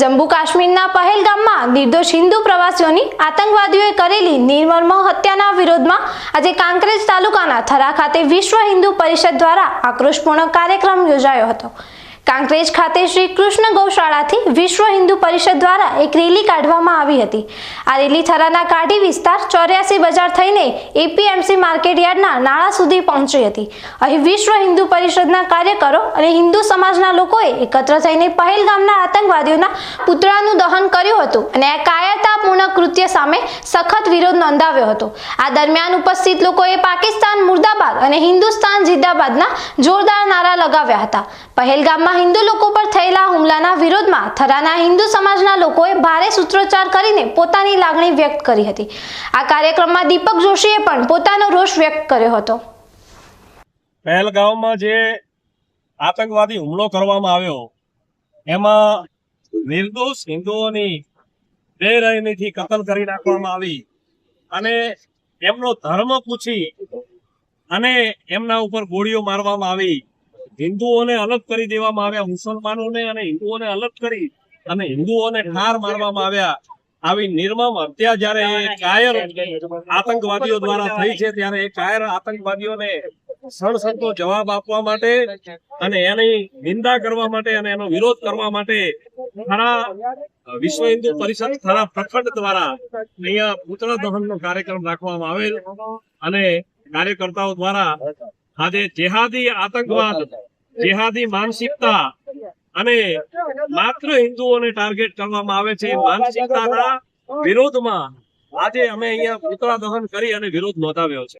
જમ્મુ કાશ્મીરના પહેલગામમાં નિર્દોષ હિન્દુ પ્રવાસીઓની આતંકવાદીઓએ કરેલી નિર્મમ હત્યાના વિરોધમાં આજે કાંકરેજ તાલુકાના થરા ખાતે વિશ્વ હિન્દુ પરિષદ દ્વારા આક્રોશપૂર્ણ કાર્યક્રમ યોજાયો હતો. કાંકરેજ ખાતે શ્રી કૃષ્ણ ગૌશાળાથી વિશ્વ હિન્દુ પરિષદ દ્વારા એક રેલી કાઢવામાં આવી હતી. આ રેલી થરાના કાઢી વિસ્તાર ચોર્યાસી બજાર થઈને એપીએમસી માર્કેટયાર્ડના નાળા સુધી પહોંચી હતી. અહીં વિશ્વ હિન્દુ પરિષદના કાર્યકરો અને હિન્દુ સમાજના લોકોએ એકત્ર થઈને પહેલગામના આતંકવાદીઓના પુતળાનું દહન કર્યું હતું અને આ કાયરતાપૂર્ણ કૃત્ય સામે સખત વિરોધ નોંધાવ્યો હતો. આ દરમિયાન ઉપસ્થિત લોકોએ પાકિસ્તાન મુર્દાબાદ અને હિન્દુસ્તાન જિંદાબાદના જોરદાર નારા લગાવ્યા હતા. પહેલગામમાં હિન્દુ લોકો પર થયેલા હુમલાના વિરોધમાં થરાના હિન્દુ સમાજના લોકોએ ભારે સૂત્રોચ્ચાર કરીને પોતાની લાગણી વ્યક્ત કરી હતી. આ કાર્યક્રમમાં દીપક જોશીએ પણ પોતાનો રોષ વ્યક્ત કર્યો હતો. પહેલગામમાં જે આતંકવાદી હુમલો કરવામાં આવ્યો, એમાં નિર્દોષ હિન્દુઓની બેરહેમીથી કતલ કરી નાખવામાં આવી. અને એમનો ધર્મ પૂછી અને એમના ઉપર ગોળીઓ મારવામાં આવી. હિન્દુઓને અલગ કરી દેવામાં આવ્યા, મુસલમાનોને અને હિન્દુઓને અલગ કરી અને હિન્દુઓને ઠાર મારવામાં આવ્યા. આવી નિર્મમ હત્યા જયારે કાયર આતંકવાદીઓ દ્વારા થઈ છે, ત્યારે એ કાયર આતંકવાદીઓને સણસણતો જવાબ આપવા માટે અને એની નિંદા કરવા માટે અને એનો વિરોધ કરવા માટે થરા વિશ્વ હિન્દુ પરિષદ થરા પ્રખંડ દ્વારા અહીંયા પુતળા દહનનો કાર્યક્રમ રાખવામાં આવેલ અને કાર્યકર્તાઓ દ્વારા આજે જેહાદી આતંકવાદ જેહાદી માનસિકતા અને માત્ર હિન્દુઓને ટાર્ગેટ કરવામાં આવે છે. માનસિકતાના વિરોધમાં આજે અમે અહીંયા પુતળા દહન કરી અને વિરોધ નોંધાવ્યો છે.